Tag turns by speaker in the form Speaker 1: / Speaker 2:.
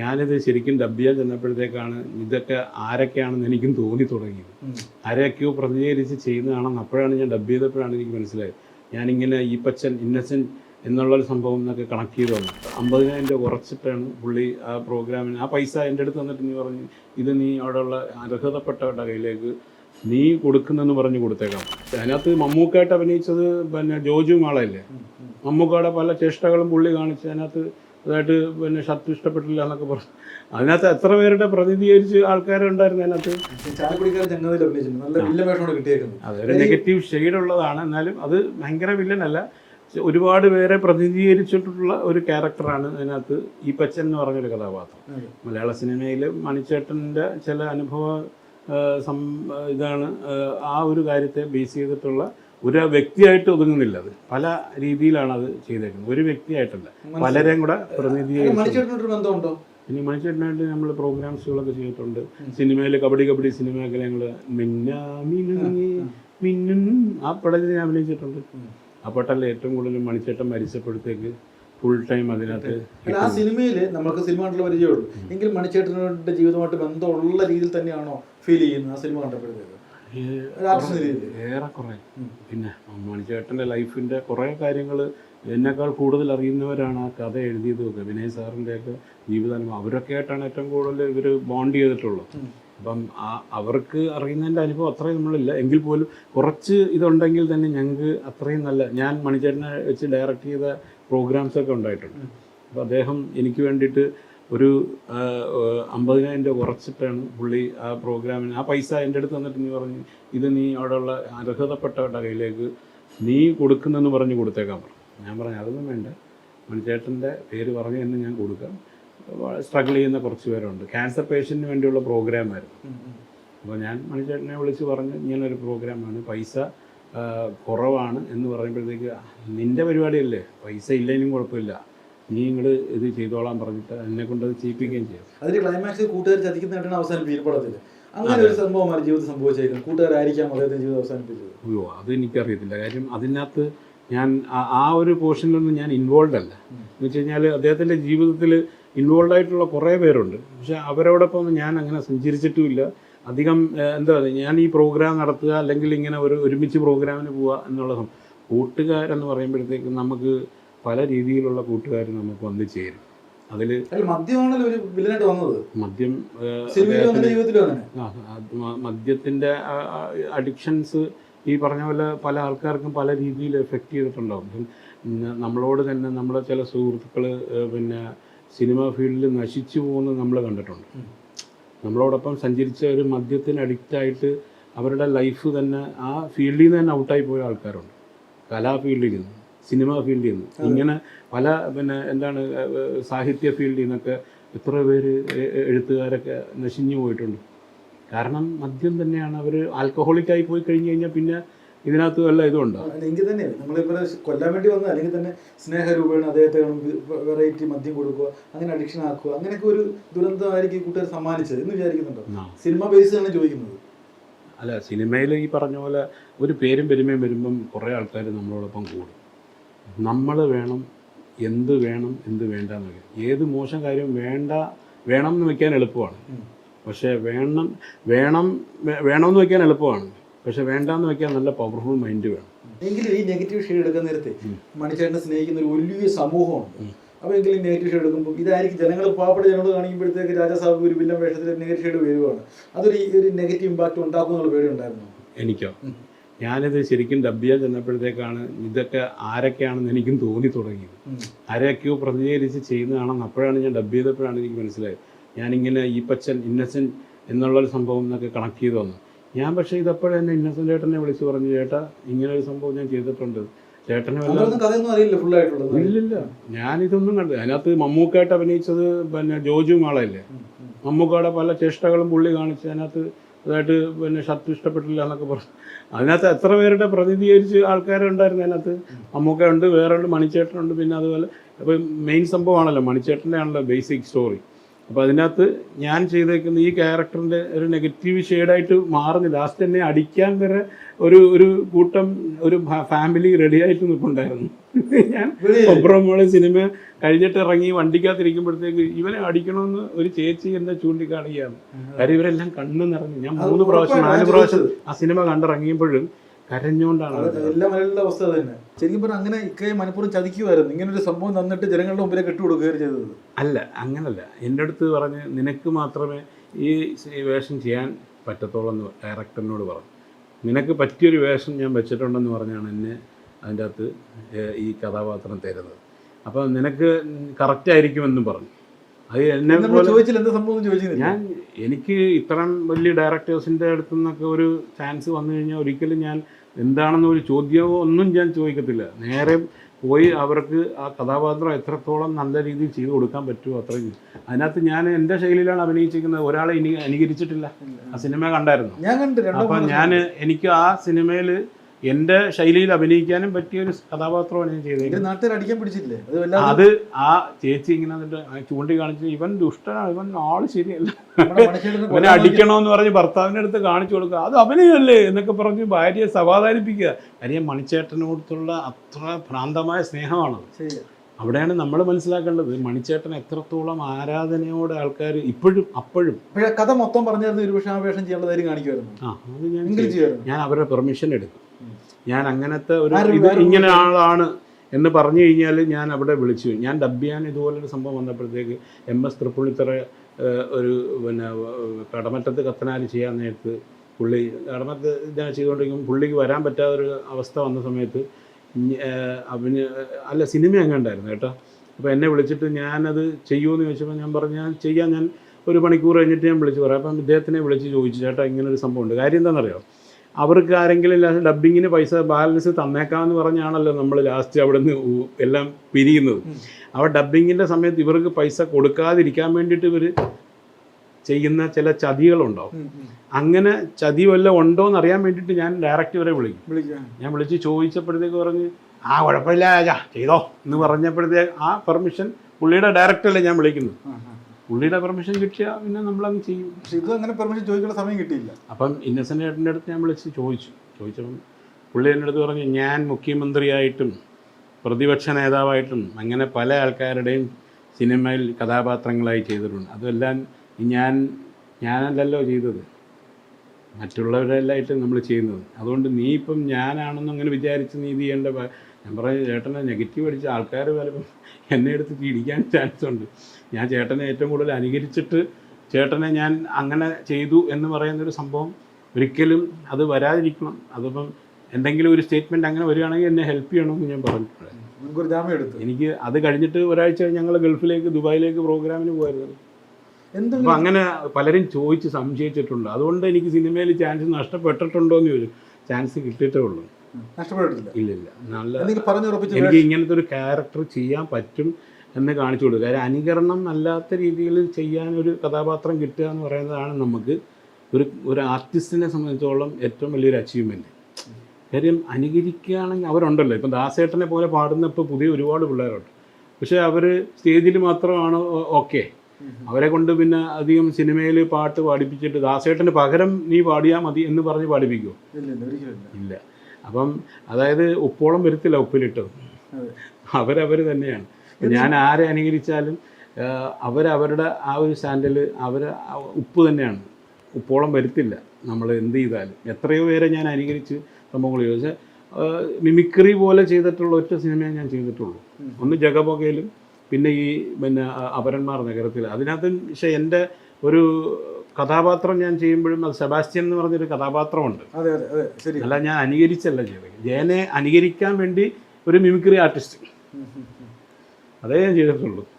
Speaker 1: ഞാനിത് ശരിക്കും ഡബ് ചെയ്യാൻ ചെന്നപ്പോഴത്തേക്കാണ് ഇതൊക്കെ ആരൊക്കെയാണെന്ന് എനിക്കും തോന്നി തുടങ്ങിയത്. ആരൊക്കെയോ പ്രതികരിച്ച് ചെയ്യുന്നതാണെന്ന് അപ്പോഴാണ് ഞാൻ ഡബ് ചെയ്തപ്പോഴാണ് എനിക്ക് മനസ്സിലായത്. ഞാനിങ്ങനെ ഈ പച്ചൻ ഇന്നസെന്റ് എന്നുള്ളൊരു സംഭവം എന്നൊക്കെ കണക്ട് ചെയ്ത് വന്നു. അമ്പതിനായിരം രൂപ കുറച്ചിട്ടാണ് പുള്ളി ആ പ്രോഗ്രാമിന് ആ പൈസ എന്റെ അടുത്ത് വന്നിട്ട് നീ പറഞ്ഞു ഇത് നീ അവിടെയുള്ള അർഹതപ്പെട്ടവരുടെ കയ്യിലേക്ക് നീ കൊടുക്കുന്നെന്ന് പറഞ്ഞ് കൊടുത്തേക്കാം. അതിനകത്ത് മമ്മൂക്കായിട്ട് അഭിനയിച്ചത് പിന്നെ ജോജു മാളയല്ലേ മമ്മൂക്കയുടെ പല ചേഷ്ടകളും പുള്ളി കാണിച്ച് അതിനകത്ത് അതായിട്ട് പിന്നെ ഷർട്ട് ഇഷ്ടപ്പെട്ടില്ല എന്നൊക്കെ പറഞ്ഞു. അതിനകത്ത് എത്ര പേരുടെ പ്രതിനിധീകരിച്ച് ആൾക്കാരുണ്ടായിരുന്നു അതിനകത്ത്? അതൊരു നെഗറ്റീവ് ഷെയ്ഡ് ഉള്ളതാണ്. എന്നാലും അത് ഭയങ്കര വില്ലനല്ല ഒരുപാട് പേരെ പ്രതിനിധീകരിച്ചിട്ടുള്ള ഒരു ക്യാരക്ടറാണ് അതിനകത്ത് ഈ പച്ചൻ എന്ന് പറഞ്ഞൊരു കഥാപാത്രം. മലയാള സിനിമയിൽ മണിച്ചേട്ടന്റെ ചില അനുഭവ സം ഇതാണ് ആ ഒരു കാര്യത്തെ ബേസ് ചെയ്തിട്ടുള്ള ഒരു വ്യക്തിയായിട്ട് ഒതുങ്ങുന്നില്ല അത്. പല രീതിയിലാണ് അത് ചെയ്തേക്കുന്നത്. ഒരു വ്യക്തിയായിട്ടല്ല. പലരെയും കൂടെ പ്രതിനിധീകരിച്ചു ഇനി മണിച്ചേട്ടനായിട്ട് നമ്മൾ പ്രോഗ്രാംസുകളൊക്കെ ചെയ്തിട്ടുണ്ട്. സിനിമയിൽ കബഡി കബഡി സിനിമയൊക്കെ ഞങ്ങൾ മിന്നാ ആ പടത്തിൽ ഞാൻ അഭിനയിച്ചിട്ടുണ്ട്. ആ പട്ടല്ല ഏറ്റവും കൂടുതൽ മണിച്ചേട്ടൻ മരിച്ചപ്പോഴത്തേക്ക് ഫുൾ ടൈം അതിനകത്ത്
Speaker 2: ആ സിനിമയിൽ നമുക്ക് സിനിമ കണ്ടുള്ള പരിചയമുള്ളൂ. എങ്കിൽ മണിച്ചേട്ടനുടെ ജീവിതമായിട്ട് ബന്ധമുള്ള രീതിയിൽ തന്നെയാണോ ഫീൽ ചെയ്യുന്നത് ആ സിനിമ കണ്ടപ്പോഴത്തേക്ക്?
Speaker 1: ഏറെക്കുറെ. പിന്നെ മണിച്ചേട്ടന്റെ ലൈഫിന്റെ കുറേ കാര്യങ്ങൾ എന്നെക്കാൾ കൂടുതൽ അറിയുന്നവരാണ് ആ കഥ എഴുതിയതുമൊക്കെ. വിനയ് സാറിന്റെയൊക്കെ ജീവിതാനുഭവം. അവരൊക്കെ ആയിട്ടാണ് ഏറ്റവും കൂടുതൽ ഇവർ ബോണ്ട് ചെയ്തിട്ടുള്ളത്. അപ്പം ആ അവർക്ക് അറിയുന്നതിന്റെ അനുഭവം അത്രയും നമ്മളില്ല. എങ്കിൽ പോലും കുറച്ച് ഇതുണ്ടെങ്കിൽ തന്നെ ഞങ്ങൾക്ക് അത്രയും നല്ല ഞാൻ മണിച്ചേട്ടനെ വെച്ച് ഡയറക്റ്റ് ചെയ്ത പ്രോഗ്രാംസൊക്കെ ഉണ്ടായിട്ടുണ്ട്. അപ്പോൾ അദ്ദേഹം എനിക്ക് വേണ്ടിയിട്ട് ഒരു അമ്പതിനായിരം രൂപ കുറച്ചിട്ടാണ് പുള്ളി ആ പ്രോഗ്രാമിന് ആ പൈസ എന്റെ അടുത്ത് തന്നിട്ട് നീ പറഞ്ഞു ഇത് നീ അവിടെയുള്ള അർഹതപ്പെട്ടവരുടെ കയ്യിലേക്ക് നീ കൊടുക്കുന്നെന്ന് പറഞ്ഞ് കൊടുത്തേക്കാൻ പറഞ്ഞു. ഞാൻ പറഞ്ഞു അതൊന്നും വേണ്ട. മണിച്ചേട്ടന്റെ പേര് പറഞ്ഞു തന്നെ ഞാൻ കൊടുക്കാം. സ്ട്രഗിൾ ചെയ്യുന്ന കുറച്ച് പേരുണ്ട്. ക്യാൻസർ പേഷ്യന്റിന് വേണ്ടിയുള്ള പ്രോഗ്രാമായിരുന്നു. അപ്പോൾ ഞാൻ മണിച്ചേട്ടനെ വിളിച്ച് പറഞ്ഞ് ഇങ്ങനൊരു പ്രോഗ്രാമാണ് പൈസ കുറവാണ് എന്ന് പറയുമ്പോഴത്തേക്ക് നിന്റെ പരിപാടിയല്ലേ? പൈസ ഇല്ലെങ്കിലും കുഴപ്പമില്ല. നീ ഇങ്ങോട്ട് ഇത് ചെയ്തോളാൻ പറഞ്ഞിട്ട് എന്നെ കൊണ്ട് അത് ചെയ്യിപ്പിക്കുകയും ചെയ്യും.
Speaker 2: അതിന്റെ ക്ലൈമാക്സ് കൂട്ടുകാർ ചതിക്കുന്നതായിട്ടാണ് അവസാനം പടത്തിൽ അങ്ങനെ ഒരു സംഭവമാണ് ജീവിതം സംഭവിച്ചേക്കുന്നത് കൂട്ടുകാരായിരിക്കാം അദ്ദേഹത്തിന്റെ ജീവിതം അവസാനിപ്പിച്ചത്.
Speaker 1: അയ്യോ അത് എനിക്കറിയത്തില്ല. കാര്യം അതിനകത്ത് ഞാൻ ആ- ഒരു പോർഷനിലൊന്നും ഞാൻ ഇൻവോൾവ് അല്ല. എന്ന് വെച്ച് കഴിഞ്ഞാൽ അദ്ദേഹത്തിന്റെ ജീവിതത്തിൽ ഇൻവോൾവ് ആയിട്ടുള്ള കുറേ പേരുണ്ട്. പക്ഷെ അവരോടൊപ്പം ഞാൻ അങ്ങനെ സഞ്ചരിച്ചിട്ടുമില്ല. അധികം എന്താ പറയുക ഞാൻ ഈ പ്രോഗ്രാം നടത്തുക അല്ലെങ്കിൽ ഇങ്ങനെ ഒരു ഒരുമിച്ച് പ്രോഗ്രാമിന് പോവുക എന്നുള്ള സം- കൂട്ടുകാരെന്ന് പറയുമ്പോഴത്തേക്കും നമുക്ക് പല രീതിയിലുള്ള കൂട്ടുകാർ നമുക്ക് വന്നു ചേരും. അതിൽ
Speaker 2: മദ്യത്തിന്റെ
Speaker 1: മദ്യം അഡിക്ഷൻസ് ഈ പറഞ്ഞ പോലെ പല ആൾക്കാർക്കും പല രീതിയിൽ എഫക്റ്റ് ചെയ്തിട്ടുണ്ടാവും. നമ്മളോട് തന്നെ നമ്മളെ ചില സുഹൃത്തുക്കൾ പിന്നെ സിനിമ ഫീൽഡിൽ നശിച്ചു പോകുന്നത് നമ്മൾ കണ്ടിട്ടുണ്ട്. നമ്മളോടൊപ്പം സഞ്ചരിച്ച ഒരു മദ്യത്തിന് അഡിക്റ്റ് ആയിട്ട് അവരുടെ ലൈഫ് തന്നെ ആ ഫീൽഡിൽ നിന്ന് തന്നെ ഔട്ടായി പോയ ആൾക്കാരുണ്ട്. കലാ ഫീൽഡിൽ നിന്ന്. സിനിമ ഫീൽഡിൽ നിന്ന്. ഇങ്ങനെ പല പിന്നെ എന്താണ് സാഹിത്യ ഫീൽഡിൽ നിന്നൊക്കെ എത്ര പേര് എഴുത്തുകാരൊക്കെ നശിഞ്ഞു പോയിട്ടുണ്ട്. കാരണം മദ്യം തന്നെയാണ് അവർ ആൽക്കഹോളിക്കായി പോയി കഴിഞ്ഞു കഴിഞ്ഞാൽ പിന്നെ ഇതിനകത്ത് വല്ല ഇതുണ്ടോ
Speaker 2: എനിക്ക് തന്നെ. നമ്മളിപ്പോൾ കൊല്ലാൻ വേണ്ടി വന്നത്. അല്ലെങ്കിൽ തന്നെ സ്നേഹരൂപേണ അദ്ദേഹത്തെ വെറൈറ്റി മദ്യം കൊടുക്കുക അങ്ങനെ അഡിക്ഷൻ ആക്കുക അങ്ങനെയൊക്കെ ഒരു ദുരന്തമായിരിക്കും കൂട്ടുകാർ സമ്മാനിച്ചത് എന്ന് വിചാരിക്കുന്നുണ്ടോ? സിനിമ ബേസ് ആണ് ചോദിക്കുന്നത്.
Speaker 1: അല്ല സിനിമയിൽ ഈ പറഞ്ഞ പോലെ ഒരു പേരും പെരുമയും വരുമ്പം കുറേ ആൾക്കാർ നമ്മളോടൊപ്പം കൂടും. നമ്മൾ വേണം എന്ത് വേണം എന്ത് വേണ്ട എന്ന് വെക്കാം ഏത് മോശം കാര്യം വേണ്ട വേണം എന്ന് വെക്കാൻ എളുപ്പമാണ്. പക്ഷേ വേണം വേണം വേണമെന്ന് വെക്കാൻ എളുപ്പമാണ്. പക്ഷെ വേണ്ടാന്ന് വെക്കാൻ നല്ല പവർഫുൾ മൈൻഡ് വേണം.
Speaker 2: എങ്കിലും ഈ നെഗറ്റീവ് ഷെയ്ഡ് എടുക്കുന്ന നേരത്തെ മണിച്ചേട്ടനെ സ്നേഹിക്കുന്ന ഒരു വലിയ സമൂഹമുണ്ട്. അപ്പോൾ എങ്കിലും നെഗറ്റീവ് ഷെയ്ഡ് എടുക്കുമ്പോൾ ഇതായിരിക്കും ജനങ്ങൾ പാവപ്പെട്ട ജനങ്ങൾ കാണിക്കുമ്പോഴത്തേക്ക് രാജാസാബ് ഒരു വില്ലൻ വേഷത്തിൽ നെഗറ്റീവ് ഷെയ്ഡ് വരുവാണ്. അതൊരു ഒരു നെഗറ്റീവ് ഇമ്പാക്റ്റ് ഉണ്ടാക്കും എന്നുള്ള പേടി ഉണ്ടായിരുന്നു
Speaker 1: എനിക്കോ ഞാനിത് ശരിക്കും ഡബ് ചെയ്യാൻ ചെന്നപ്പോഴത്തേക്കാണ് ഇതൊക്കെ ആരൊക്കെയാണെന്ന് എനിക്കും തോന്നി തുടങ്ങിയത്. ആരെയൊക്കെയോ പ്രതികരിച്ച് ചെയ്യുന്നതാണെന്ന് അപ്പോഴാണ് ഞാൻ ഡബ് ചെയ്തപ്പോഴാണ് എനിക്ക് മനസ്സിലായത്. ഞാനിങ്ങനെ ഈ പച്ചൻ ഇന്നസെന്റ് എന്നുള്ളൊരു സംഭവം എന്നൊക്കെ കണക്ട് ചെയ്ത് വന്നു. ഞാൻ പക്ഷേ ഇതപ്പോഴും എന്നെ ഇന്നസെന്റ് ചേട്ടനെ വിളിച്ച് പറഞ്ഞു ചേട്ടാ ഇങ്ങനെ ഒരു സംഭവം ഞാൻ ചെയ്തിട്ടുണ്ട്. ചേട്ടന് ഇല്ലില്ല. ഞാനിതൊന്നും കണ്ടു അതിനകത്ത് മമ്മൂക്കായിട്ട് അഭിനയിച്ചത് പിന്നെ ജോജു മാളയല്ലേ മമ്മൂക്കയുടെ പല ചേഷ്ടകളും പുള്ളി കാണിച്ച് അതിനകത്ത് അതായിട്ട് പിന്നെ ഷർട്ട് ഇഷ്ടപ്പെട്ടില്ല എന്നൊക്കെ പറഞ്ഞു. അതിനകത്ത് എത്ര പേരുടെ പ്രതിനിധീകരിച്ച് ആൾക്കാരുണ്ടായിരുന്നു അതിനകത്ത്? അമ്മൊക്കെ ഉണ്ട് വേറെ ഉണ്ട് മണിച്ചേട്ടനുണ്ട് പിന്നെ അതുപോലെ. അപ്പോൾ മെയിൻ സംഭവമാണല്ലോ മണിച്ചേട്ടന്റെ ആണല്ലോ ബേസിക് സ്റ്റോറി അപ്പോൾ അതിനകത്ത് ഞാൻ ചെയ്തേക്കുന്ന ഈ ക്യാരക്ടറിന്റെ ഒരു നെഗറ്റീവ് ഷെയ്ഡായിട്ട് മാറുന്നില്ല. ലാസ്റ്റ് എന്നെ അടിക്കാൻ വരെ ഒരു ഒരു കൂട്ടം ഒരു ഫാമിലി റെഡിയായിട്ട് നിൽപ്പുണ്ടായിരുന്നു ഞാൻ ഒബ്രമോളെ സിനിമ കഴിഞ്ഞിട്ട് ഇറങ്ങി വണ്ടിക്കകത്തിരിക്കുമ്പോഴത്തേക്ക് ഇവനെ അടിക്കണമെന്ന് ഒരു ചേച്ചി എന്നെ ചൂണ്ടിക്കാണിക്കുകയാണ്. കാര്യം ഇവരെല്ലാം കണ്ണു നിറഞ്ഞു. ഞാൻ മൂന്ന് പ്രാവശ്യം നാല് പ്രാവശ്യം ആ സിനിമ കണ്ടിറങ്ങിയപ്പോഴും കരഞ്ഞുകൊണ്ടാണ്
Speaker 2: അത് എല്ലാ മലയാളികളുടെ അവസ്ഥ തന്നെ. ശരിക്കും പറഞ്ഞാൽ അങ്ങനെ ഇക്കയെ മനഃപൂർവം ചതിക്കുമായിരുന്നു ഇങ്ങനെ ഒരു സംഭവം തന്നിട്ട് ജനങ്ങളുടെ മുമ്പിലേക്ക് ഇട്ടുകൊടുക്കുകയാണ് ചെയ്തത്.
Speaker 1: അല്ല അങ്ങനല്ല. എന്റെ അടുത്ത് പറഞ്ഞ് നിനക്ക് മാത്രമേ ഈ വേഷം ചെയ്യാൻ പറ്റത്തുള്ളൂ എന്ന് ഡയറക്ടറിനോട് പറഞ്ഞു. നിനക്ക് പറ്റിയൊരു വേഷം ഞാൻ വെച്ചിട്ടുണ്ടെന്ന് പറഞ്ഞാണ് എന്നെ അതിന്റെ അകത്ത് ഈ കഥാപാത്രം തരുന്നത്. അപ്പം നിനക്ക് കറക്റ്റ് ആയിരിക്കുമെന്നും പറഞ്ഞു. അത് എന്നെ
Speaker 2: നമ്മൾ
Speaker 1: പോലെ
Speaker 2: ചോദിച്ചില്ല എന്താ സംഭവം എന്ന് ചോദിച്ചില്ല.
Speaker 1: ഞാൻ എനിക്ക് ഇത്രയും വലിയ ഡയറക്ടേഴ്സിന്റെ അടുത്തു നിന്നൊക്കെ ഒരു ചാൻസ് വന്നു കഴിഞ്ഞാൽ ഒരിക്കലും ഞാൻ എന്താണെന്ന് ഒരു ചോദ്യമോ ഒന്നും ഞാൻ ചോദിക്കത്തില്ല. നേരെ പോയി അവർക്ക് ആ കഥാപാത്രം എത്രത്തോളം നല്ല രീതിയിൽ ചെയ്തു കൊടുക്കാൻ പറ്റുമോ അത്രയും. അതിനകത്ത് ഞാൻ എന്റെ ശൈലിയിലാണ് അഭിനയിച്ചിരിക്കുന്നത്. ഒരാളെ ഇനി അനുകരിച്ചിട്ടില്ല. ആ സിനിമ കണ്ടായിരുന്നു? അപ്പം ഞാൻ എനിക്ക് ആ സിനിമയിൽ എന്റെ ശൈലിയിൽ അഭിനയിക്കാനും പറ്റിയ ഒരു കഥാപാത്രമാണ് ഞാൻ
Speaker 2: ചെയ്തത്. അടിക്കാൻ പിടിച്ചില്ലേ അത്
Speaker 1: ആ ചേച്ചി ഇങ്ങനെ ചൂണ്ടി കാണിച്ച് ഇവൻ ദുഷ്ടനാണ് ഇവൻ ആൾ ശരിയല്ല. ഇവനെ അടിക്കണമെന്ന് പറഞ്ഞ് ഭർത്താവിന്റെ അടുത്ത് കാണിച്ചു കൊടുക്കുക. അത് അഭിനയല്ലേ എന്നൊക്കെ പറഞ്ഞ് ഭാര്യയെ സമാധാനിപ്പിക്കുക. കാര്യം മണിച്ചേട്ടനോടുള്ള അത്ര ഭ്രാന്തമായ സ്നേഹമാണ്. അവിടെയാണ് നമ്മൾ മനസ്സിലാക്കേണ്ടത്. മണിച്ചേട്ടൻ എത്രത്തോളം ആരാധനയോടെ ആൾക്കാർ ഇപ്പോഴും അപ്പോഴും.
Speaker 2: പക്ഷേ കഥ മൊത്തം ഒരു ഒരുപക്ഷെ ആ വേഷം ചെയ്യേണ്ടതായി കാണിക്കുമായിരുന്നു.
Speaker 1: ആ അത് ഞാൻ. ഞാൻ അവരുടെ പെർമിഷൻ എടുക്കും. ഞാൻ അങ്ങനത്തെ ഒരു ഇത് ഇങ്ങനെ ആളാണ് എന്ന് പറഞ്ഞു കഴിഞ്ഞാൽ ഞാൻ അവിടെ വിളിച്ചു. ഞാൻ ഡബ്യാൻ ഇതുപോലൊരു സംഭവം വന്നപ്പോഴത്തേക്ക് എം എസ് തൃപ്പുള്ളിത്തറ ഒരു പിന്നെ കടമറ്റത്ത് കത്തനാല് ചെയ്യാൻ നേരത്ത് പുള്ളി കടമത്ത് ഇതാണ് ചെയ്തുകൊണ്ടിരിക്കുമ്പോൾ പുള്ളിക്ക് വരാൻ പറ്റാത്ത ഒരു അവസ്ഥ വന്ന സമയത്ത് അവന് അല്ല സിനിമ അങ്ങണ്ടായിരുന്നു കേട്ടോ. അപ്പോൾ എന്നെ വിളിച്ചിട്ട് ഞാനത് ചെയ്യുമെന്ന് ചോദിച്ചപ്പോൾ ഞാൻ പറഞ്ഞു ഞാൻ ചെയ്യാൻ ഞാൻ ഒരു മണിക്കൂർ കഴിഞ്ഞിട്ട് ഞാൻ വിളിച്ച് പറയാം. അപ്പം ഇദ്ദേഹത്തിനെ വിളിച്ച് ചോദിച്ചു ചേട്ടാ ഇങ്ങനൊരു സംഭവമുണ്ട്. കാര്യം എന്താണെന്നറിയോ അവർക്ക് ആരെങ്കിലും ഡബ്ബിങ്ങിന് പൈസ ബാലൻസ് തന്നേക്കാമെന്ന് പറഞ്ഞാണല്ലോ നമ്മൾ ലാസ്റ്റ് അവിടെ നിന്ന് എല്ലാം പിരിയുന്നത്. അവ ഡബ്ബിങ്ങിന്റെ സമയത്ത് ഇവർക്ക് പൈസ കൊടുക്കാതിരിക്കാൻ വേണ്ടിയിട്ട് ഇവർ ചെയ്യുന്ന ചില ചതികളുണ്ടാവും. അങ്ങനെ ചതി വല്ലതും ഉണ്ടോ എന്ന് അറിയാൻ വേണ്ടിയിട്ട് ഞാൻ ഡയറക്റ്റ് ഇവരെ വിളിക്കും. ഞാൻ വിളിച്ച് ചോദിച്ചപ്പോഴത്തേക്ക് പറഞ്ഞ് ആ കുഴപ്പമില്ല രാജാ ചെയ്തോ എന്ന് പറഞ്ഞപ്പോഴത്തേക്ക് ആ പെർമിഷൻ പുള്ളിയുടെ ഡയറക്റ്റല്ലേ ഞാൻ വിളിക്കുന്നത്. പുള്ളിയുടെ പെർമിഷൻ കിട്ടിയാൽ പിന്നെ നമ്മളങ്ങ് ചെയ്യും.
Speaker 2: പക്ഷെ ഇത് അങ്ങനെ പെർമിഷൻ ചോദിക്കേണ്ട സമയം കിട്ടിയില്ല.
Speaker 1: അപ്പം ഇന്നസെന്റ് ഏട്ടന്റെ അടുത്ത് ഞാൻ വിളിച്ച് ചോദിച്ചു. ചോദിച്ചപ്പം പുള്ളി എന്റെ അടുത്ത് പറഞ്ഞു ഞാൻ മുഖ്യമന്ത്രിയായിട്ടും പ്രതിപക്ഷ നേതാവായിട്ടും അങ്ങനെ പല ആൾക്കാരുടെയും സിനിമയിൽ കഥാപാത്രങ്ങളായി ചെയ്തിട്ടുണ്ട്. അതെല്ലാം ഞാൻ ഞാനല്ലല്ലോ ചെയ്തത്. മറ്റുള്ളവരെല്ലായിട്ട് നമ്മൾ ചെയ്യുന്നത്. അതുകൊണ്ട് നീ ഇപ്പം ഞാനാണെന്ന് അങ്ങനെ വിചാരിച്ച് നീ ഇത് ചെയ്യേണ്ട ഞാൻ പറഞ്ഞു ചേട്ടനെ നെഗറ്റീവ് അടിച്ച ആൾക്കാർ പലപ്പം എന്നെ എടുത്ത് പിടിക്കാൻ ചാൻസ് ഉണ്ട്. ഞാൻ ചേട്ടനെ ഏറ്റവും കൂടുതൽ അനുകരിച്ചിട്ട് ചേട്ടനെ ഞാൻ അങ്ങനെ ചെയ്തു എന്ന് പറയുന്നൊരു സംഭവം ഒരിക്കലും അത് വരാതിരിക്കണം. അതിപ്പം എന്തെങ്കിലും ഒരു സ്റ്റേറ്റ്മെന്റ് അങ്ങനെ വരികയാണെങ്കിൽ എന്നെ ഹെൽപ്പ് ചെയ്യണമെന്ന് ഞാൻ പറഞ്ഞിട്ടുണ്ട് എനിക്ക് അത് കഴിഞ്ഞിട്ട് ഒരാഴ്ച ഞങ്ങൾ ഗൾഫിലേക്ക് ദുബായിലേക്ക് പ്രോഗ്രാമിന് പോയിരുന്നു
Speaker 2: എന്തെങ്കിലും
Speaker 1: അങ്ങനെ പലരും ചോദിച്ച് സംശയിച്ചിട്ടുണ്ട്. അതുകൊണ്ട് എനിക്ക് സിനിമയിൽ ചാൻസ് നഷ്ടപ്പെട്ടിട്ടുണ്ടോ എന്ന് ചോദിച്ചു. ചാൻസ് കിട്ടിയിട്ടേ ഉള്ളൂ. നല്ല
Speaker 2: പറഞ്ഞുറപ്പിച്ച്
Speaker 1: എനിക്ക് ഇങ്ങനത്തെ ഒരു ക്യാരക്ടർ ചെയ്യാൻ പറ്റും എന്ന് കാണിച്ചു കൊടുക്കുക കാര്യം അനുകരണം അല്ലാത്ത രീതിയിൽ ചെയ്യാൻ ഒരു കഥാപാത്രം കിട്ടുക എന്ന് പറയുന്നതാണ് നമുക്ക് ഒരു ഒരു ആർട്ടിസ്റ്റിനെ സംബന്ധിച്ചോളം ഏറ്റവും വലിയൊരു അച്ചീവ്മെന്റ് കാര്യം അനുകരിക്കുകയാണെങ്കിൽ അവരുണ്ടല്ലോ. ഇപ്പം ദാസേട്ടനെ പോലെ പാടുന്ന ഇപ്പോൾ പുതിയ ഒരുപാട് പിള്ളേരുണ്ട്. പക്ഷേ അവർ സ്റ്റേജിൽ മാത്രമാണ് ഓക്കെ അവരെ കൊണ്ട് പിന്നെ അധികം സിനിമയിൽ പാട്ട് പാടിപ്പിച്ചിട്ട് ദാസേട്ടന് പകരം നീ പാടിയാൽ മതി എന്ന് പറഞ്ഞ് പാടിപ്പിക്കുമോ
Speaker 2: ഇല്ല.
Speaker 1: അപ്പം അതായത് ഉപ്പോളം വരുത്തില്ല ഉപ്പിലിട്ടത് അവരവർ തന്നെയാണ്. ഞാൻ ആരെ അനുകരിച്ചാലും അവരവരുടെ ആ ഒരു സ്റ്റാൻഡിൽ അവർ ഉപ്പ് തന്നെയാണ്. ഉപ്പോളം വരുത്തില്ല. നമ്മൾ എന്ത് ചെയ്താലും. എത്രയോ പേരെ ഞാൻ അനുകരിച്ച് സംഭവങ്ങൾ ചോദിച്ചാൽ മിമിക്രി പോലെ ചെയ്തിട്ടുള്ള ഒറ്റ സിനിമയാണ് ഞാൻ ചെയ്തിട്ടുള്ളൂ. ഒന്ന് ജഗബൊകയിലും പിന്നെ ഈ പിന്നെ അപരന്മാർ നഗരത്തിൽ അതിനകത്ത് പക്ഷേ എന്റെ ഒരു കഥാപാത്രം ഞാൻ ചെയ്യുമ്പോഴും അത് സെബാസ്റ്റ്യൻ എന്ന് പറഞ്ഞൊരു കഥാപാത്രമുണ്ട്.
Speaker 2: അതെ അതെ അതെ ശരി.
Speaker 1: അല്ല ഞാൻ അനുകരിച്ചല്ല ചെയ്തത്. ജയനെ അനുകരിക്കാൻ വേണ്ടി ഒരു മിമിക്രി ആർട്ടിസ്റ്റ്. അതേ ഞാൻ ചെയ്തിട്ടുള്ളൂ.